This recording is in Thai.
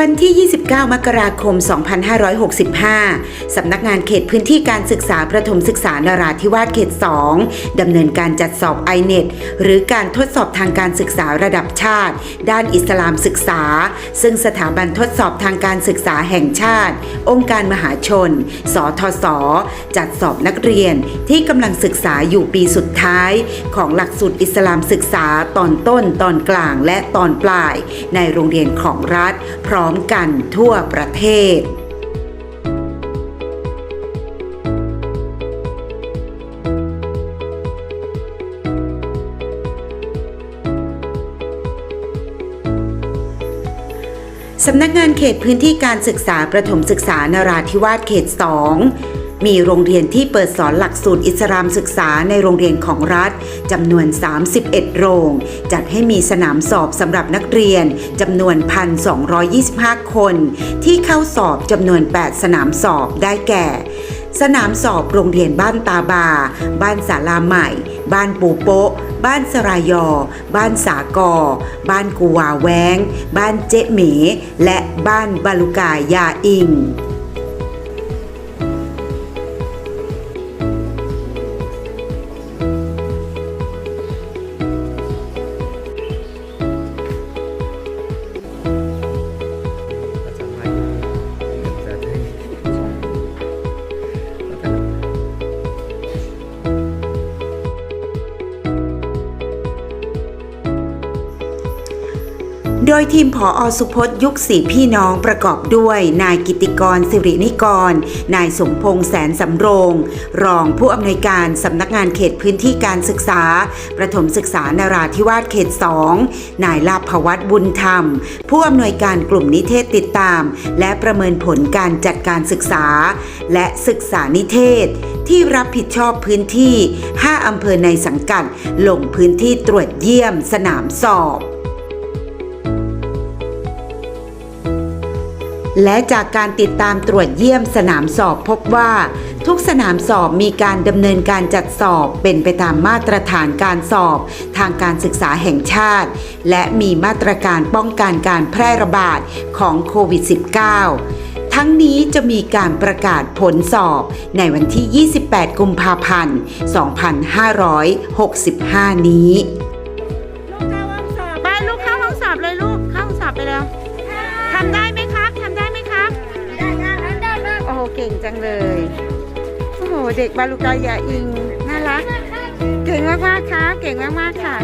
วันที่ 29 มกราคม 2565 สำนักงานเขตพื้นที่การศึกษาประถมศึกษานราธิวาสเขต 2 ดำเนินการจัดสอบ i n e t หรือการทดสอบทางการศึกษาระดับชาติ ด้านอิสลามศึกษา ซึ่งสถาบันทดสอบทางการศึกษาแห่งชาติ องค์การมหาชน สทศ จัดสอบนักเรียนที่กำลังศึกษาอยู่ปีสุดท้าย ของหลักสูตรอิสลามศึกษาตอนต้น ตอนกลางและตอนปลาย ในโรงเรียนของรัฐพร้อม้อมกันทั่วประเทศสำนักงานเขตพื้นที่การศึกษาประถมศึกษานราธิวาสเขต 2 มีโรงเรียนที่เปิดสอนหลักสูตรอิสลามศึกษาในโรงเรียนของรัฐจำนวน 31 โรง จัดให้มีสนามสอบสำหรับนักเรียนจำนวน 1,225 คน ที่เข้าสอบจำนวน 8 สนามสอบได้แก่ สนามสอบโรงเรียนบ้านตาบา บ้านสาลาใหม่ บ้านปูโปะบ้านสรายอ บ้านสากอ บ้านกูวาแวง บ้านเจ๊เหม และบ้านบาลุกายาอิง โดยทีมผออสุพจน์ยุคสีพี่น้องประกอบด้วย นายกิติกรสิรินิกร นายสมพงษ์แสนสำโรง รองผู้อำนวยการสำนักงานเขตพื้นที่การศึกษา ประถมศึกษานาราธิวาสเขต 2 นายลาภวัตบุญธรรม ผู้อำนวยการกลุ่มนิเทศติดตาม และประเมินผลการจัดการศึกษา และศึกษานิเทศ ที่รับผิดชอบพื้นที่ 5 อำเภอในสังกัด ลงพื้นที่ตรวจเยี่ยมสนามสอบ และจากการติดตามตรวจเยี่ยมสนามสอบพบว่า ทุกสนามสอบมีการดำเนินการจัดสอบเป็นไปตามมาตรฐานการสอบ ทางการศึกษาแห่งชาติ และมีมาตรการป้องกันการแพร่ระบาดของโควิด -19 ทั้งนี้จะมีการประกาศผลสอบในวันที่ 28 กุมภาพันธ์ 2565 นี้ จังเลย โอ้โห เด็กบาลูกายาอิง น่ารัก เก่งมากๆค่ะ เก่งมากๆค่ะ